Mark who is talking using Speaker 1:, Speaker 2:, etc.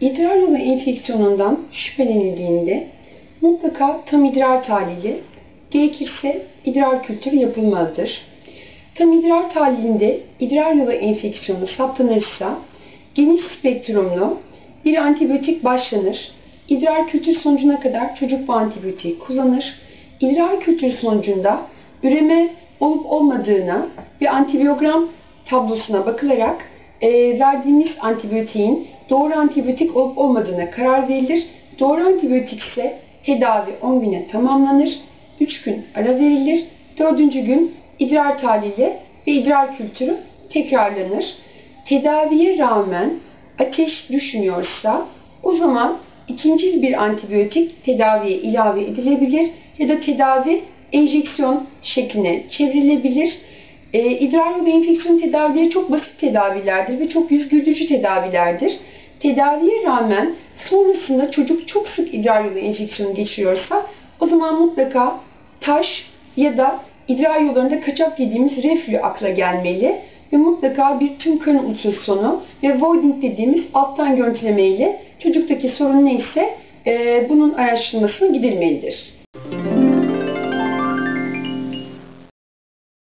Speaker 1: İdrar yolu enfeksiyonundan şüphelenildiğinde mutlaka tam idrar tahlili, gerekirse idrar kültürü yapılmalıdır. Tam idrar tahlilinde idrar yolu enfeksiyonu saptanırsa geniş spektrumlu bir antibiyotik başlanır. İdrar kültür sonucuna kadar çocuk bu antibiyotiği kullanır. İdrar kültür sonucunda üreme olup olmadığına ve antibiyogram tablosuna bakılarak e, verdiğimiz antibiyotiğin doğru antibiyotik olup olmadığına karar verilir. Doğru antibiyotik ise tedavi 10 güne tamamlanır. 3 gün ara verilir. 4. gün idrar tahlili ve idrar kültürü tekrarlanır. Tedaviye rağmen ateş düşmüyorsa o zaman ikinci bir antibiyotik tedaviye ilave edilebilir ya da tedavi enjeksiyon şekline çevrilebilir. E, idrar yolu enfeksiyon tedavileri çok basit tedavilerdir ve çok yüz güldürücü tedavilerdir. Tedaviye rağmen sonrasında çocuk çok sık idrar yolu enfeksiyonu geçiriyorsa o zaman mutlaka taş ya da idrar yollarında kaçak dediğimiz reflü akla gelmeli ve mutlaka bir tüm karın ultrasonu ve voiding dediğimiz alttan görüntüleme ile çocuktaki sorun neyse e, bunun araştırılmasına gidilmelidir.